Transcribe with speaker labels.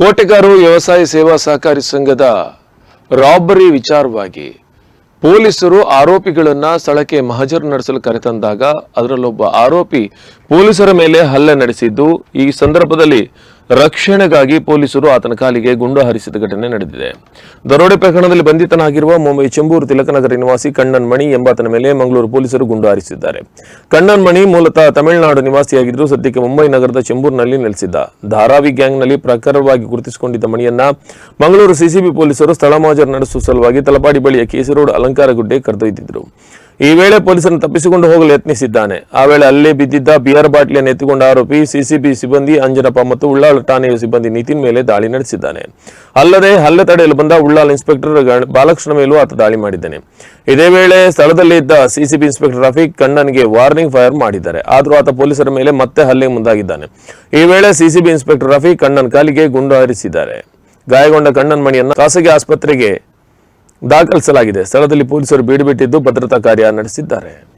Speaker 1: ಕೋಟೆಗಾರು ವ್ಯವಸಾಯ ಸೇವಾ ಸಹಕಾರಿ ಸಂಘದ ರಾಬರಿ ವಿಚಾರವಾಗಿ ಪೊಲೀಸರು ಆರೋಪಿಗಳನ್ನ ಸ್ಥಳಕ್ಕೆ ಮಹಜರ್ ನಡೆಸಲು ಕರೆತಂದಾಗ ಅದರಲ್ಲೊಬ್ಬ ಆರೋಪಿ ಪೊಲೀಸರ ಮೇಲೆ ಹಲ್ಲೆ ನಡೆಸಿದ್ದು. ಈ ಸಂದರ್ಭದಲ್ಲಿ ರಕ್ಷಣೆಗಾಗಿ ಪೊಲೀಸರು ಆತನ ಕಾಲಿಗೆ ಗುಂಡು ಹಾರಿಸಿದ ಘಟನೆ ನಡೆದಿದೆ. ದರೋಡೆ ಪ್ರಕರಣದಲ್ಲಿ ಬಂಧಿತನಾಗಿರುವ ಮುಂಬೈ ಚೆಂಬೂರು ತಿಲಕನಗರ ನಿವಾಸಿ ಕಣ್ಣನ್ ಮಣಿ ಎಂಬಾತನ ಮೇಲೆ ಮಂಗಳೂರು ಪೊಲೀಸರು ಗುಂಡು ಹಾರಿಸಿದ್ದಾರೆ. ಕಣ್ಣನ್ ಮಣಿ ಮೂಲತಃ ತಮಿಳುನಾಡು ನಿವಾಸಿಯಾಗಿದ್ದು, ಸದ್ಯಕ್ಕೆ ಮುಂಬೈ ನಗರದ ಚೆಂಬೂರಿನಲ್ಲಿ ನೆಲೆಸಿದ್ದ. ಧಾರಾವಿ ಗ್ಯಾಂಗ್ನಲ್ಲಿ ಪ್ರಖರವಾಗಿ ಗುರುತಿಸಿಕೊಂಡಿದ್ದ ಮಣಿಯನ್ನ ಮಂಗಳೂರು ಸಿಸಿಬಿ ಪೊಲೀಸರು ಸ್ಥಳ ಮಾಜರ್ ನಡೆಸುವ ಸಲುವಾಗಿ ತಲಪಾಡಿ ಬಳಿಯ ಕೇಸರೋಡ್ ಅಲಂಕಾರ ಗುಡ್ಡೆ ಕರೆದೊಯ್ದಿದ್ರು. ಈ ವೇಳೆ ಪೊಲೀಸರನ್ನು ತಪ್ಪಿಸಿಕೊಂಡು ಹೋಗಲು ಯತ್ನಿಸಿದ್ದಾನೆ. ಆ ವೇಳೆ ಅಲ್ಲೇ ಬಿದ್ದಿದ್ದ ಬಿಯರ್ ಬಾಟ್ಲಿಯನ್ನು ಎತ್ತಿಕೊಂಡ ಆರೋಪಿ ಸಿಸಿಬಿ ಸಿಬ್ಬಂದಿ ಅಂಜನಪ್ಪ ಮತ್ತು ಉಳ್ಳಾಳ ಠಾಣೆಯ ಸಿಬ್ಬಂದಿ ನಿತಿನ್ ಮೇಲೆ ದಾಳಿ ನಡೆಸಿದ್ದಾನೆ. ಅಲ್ಲದೆ ಹಲ್ಲೆ ತಡೆಯಲು ಬಂದ ಉಳ್ಳಾಳ ಇನ್ಸ್ಪೆಕ್ಟರ್ ಬಾಲಕೃಷ್ಣ ಮೇಲೂ ಆತ ದಾಳಿ ಮಾಡಿದ್ದಾನೆ. ಇದೇ ವೇಳೆ ಸ್ಥಳದಲ್ಲಿ ಇದ್ದ ಸಿಸಿಬಿ ಇನ್ಸ್ಪೆಕ್ಟರ್ ರಫೀಕ್ ಕಣ್ಣನ್ಗೆ ವಾರ್ನಿಂಗ್ ಫೈರ್ ಮಾಡಿದ್ದಾರೆ. ಆದರೂ ಆತ ಪೊಲೀಸರ ಮೇಲೆ ಮತ್ತೆ ಹಲ್ಲೆ ಮುಂದಾಗಿದ್ದಾನೆ. ಈ ವೇಳೆ ಸಿಸಿಬಿ ಇನ್ಸ್ಪೆಕ್ಟರ್ ರಫೀಕ್ ಕಣ್ಣನ್ ಕಾಲಿಗೆ ಗುಂಡು ಹಾರಿಸಿದ್ದಾರೆ. ಗಾಯಗೊಂಡ ಕಣ್ಣನ್ ಮಣಿಯನ್ನು ಖಾಸಗಿ ಆಸ್ಪತ್ರೆಗೆ ದಾಖಲಿಸಲಾಗಿದೆ. ಸ್ಥಳದಲ್ಲಿ ಪೊಲೀಸರು ಬೀಡುಬಿಟ್ಟಿದ್ದು ಭದ್ರತಾ ಕಾರ್ಯ ನಡೆಸಿದ್ದಾರೆ.